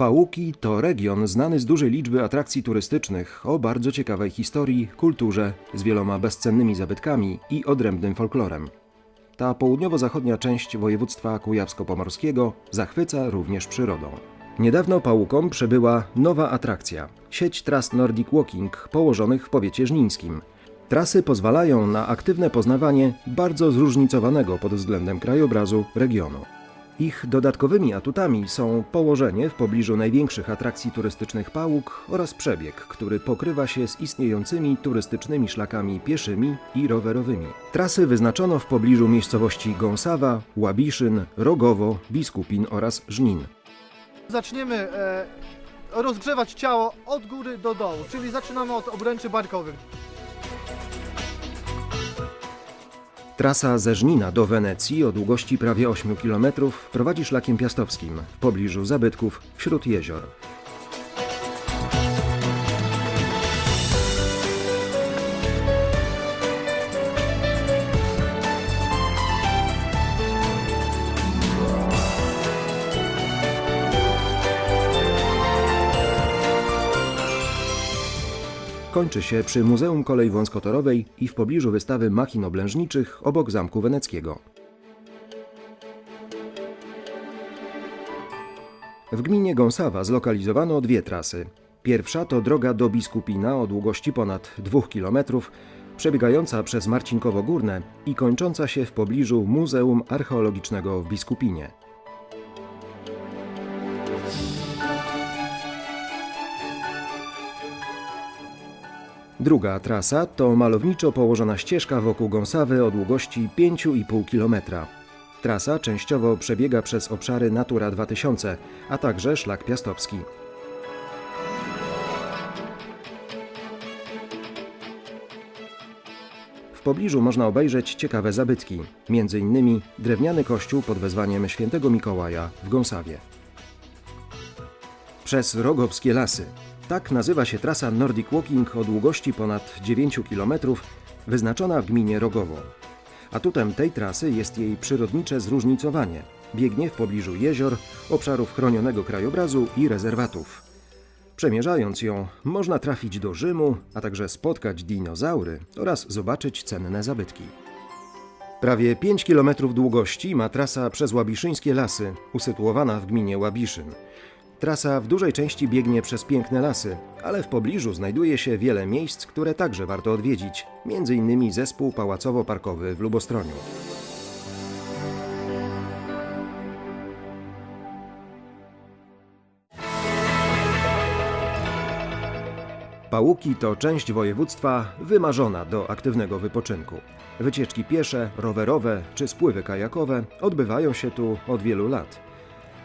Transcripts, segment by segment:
Pałuki to region znany z dużej liczby atrakcji turystycznych o bardzo ciekawej historii, kulturze, z wieloma bezcennymi zabytkami i odrębnym folklorem. Ta południowo-zachodnia część województwa kujawsko-pomorskiego zachwyca również przyrodą. Niedawno Pałukom przybyła nowa atrakcja sieć tras Nordic Walking położonych w powiecie żnińskim. Trasy pozwalają na aktywne poznawanie bardzo zróżnicowanego pod względem krajobrazu regionu. Ich dodatkowymi atutami są położenie w pobliżu największych atrakcji turystycznych Pałuk oraz przebieg, który pokrywa się z istniejącymi turystycznymi szlakami pieszymi i rowerowymi. Trasy wyznaczono w pobliżu miejscowości Gąsawa, Łabiszyn, Rogowo, Biskupin oraz Żnin. Zaczniemy e, rozgrzewać ciało od góry do dołu, czyli zaczynamy od obręczy barkowych. Trasa ze Żnina do Wenecji o długości prawie 8 km prowadzi szlakiem piastowskim w pobliżu zabytków wśród jezior. Kończy się przy Muzeum Kolei Wąskotorowej i w pobliżu wystawy machin oblężniczych obok Zamku Weneckiego. W gminie Gąsawa zlokalizowano dwie trasy. Pierwsza to droga do Biskupina o długości ponad 2 km, przebiegająca przez Marcinkowo Górne i kończąca się w pobliżu Muzeum Archeologicznego w Biskupinie. Druga trasa to malowniczo położona ścieżka wokół Gąsawy o długości 5,5 km. Trasa częściowo przebiega przez obszary Natura 2000, a także szlak piastowski. W pobliżu można obejrzeć ciekawe zabytki, m.in. drewniany kościół pod wezwaniem świętego Mikołaja w Gąsawie. Przez Rogowskie Lasy. Tak nazywa się trasa Nordic Walking o długości ponad 9 km, wyznaczona w gminie Rogowo. Atutem tej trasy jest jej przyrodnicze zróżnicowanie. Biegnie w pobliżu jezior, obszarów chronionego krajobrazu i rezerwatów. Przemierzając ją, można trafić do Rzymu, a także spotkać dinozaury oraz zobaczyć cenne zabytki. Prawie 5 km długości ma trasa przez Łabiszyńskie Lasy, usytuowana w gminie Łabiszyn. Trasa w dużej części biegnie przez piękne lasy, ale w pobliżu znajduje się wiele miejsc, które także warto odwiedzić, m.in. zespół pałacowo-parkowy w Lubostroniu. Pałuki to część województwa wymarzona do aktywnego wypoczynku. Wycieczki piesze, rowerowe czy spływy kajakowe odbywają się tu od wielu lat.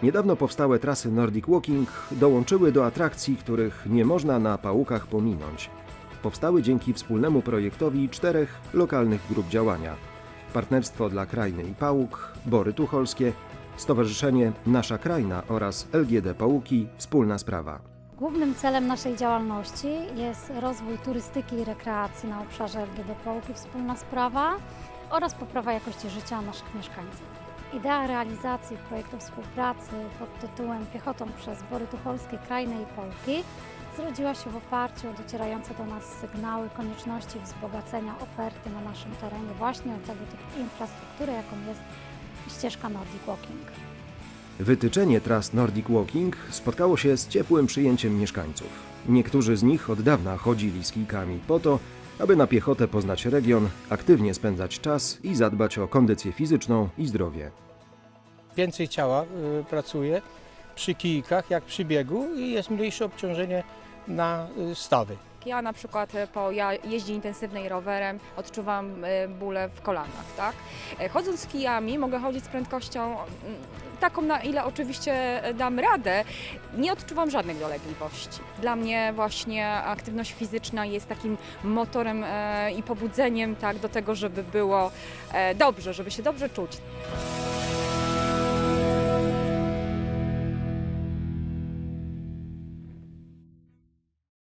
Niedawno powstałe trasy Nordic Walking dołączyły do atrakcji, których nie można na pałukach pominąć. Powstały dzięki wspólnemu projektowi czterech lokalnych grup działania: Partnerstwo dla Krajny i Pałuk, Bory Tucholskie, Stowarzyszenie Nasza Krajna oraz LGD Pałuki Wspólna Sprawa. Głównym celem naszej działalności jest rozwój turystyki i rekreacji na obszarze LGD Połuki Wspólna Sprawa oraz poprawa jakości życia naszych mieszkańców. Idea realizacji projektu współpracy pod tytułem Piechotą przez Bory Tucholskie, Krajne i Polki zrodziła się w oparciu o docierające do nas sygnały konieczności wzbogacenia oferty na naszym terenie właśnie o tego typu infrastrukturę, jaką jest ścieżka Nordic Walking. Wytyczenie tras Nordic Walking spotkało się z ciepłym przyjęciem mieszkańców. Niektórzy z nich od dawna chodzili z kijkami po to, aby na piechotę poznać region, aktywnie spędzać czas i zadbać o kondycję fizyczną i zdrowie. Więcej ciała y, pracuje przy kijkach jak przy biegu i jest mniejsze obciążenie na y, stawy. Ja na przykład e, po ja- jeździe intensywnej rowerem odczuwam e, bóle w kolanach, tak? E, Chodząc z kijami mogę chodzić z prędkością mm, taką, na ile oczywiście dam radę. Nie odczuwam żadnych dolegliwości. Dla mnie właśnie aktywność fizyczna jest takim motorem i pobudzeniem tak, do tego, żeby było dobrze, żeby się dobrze czuć.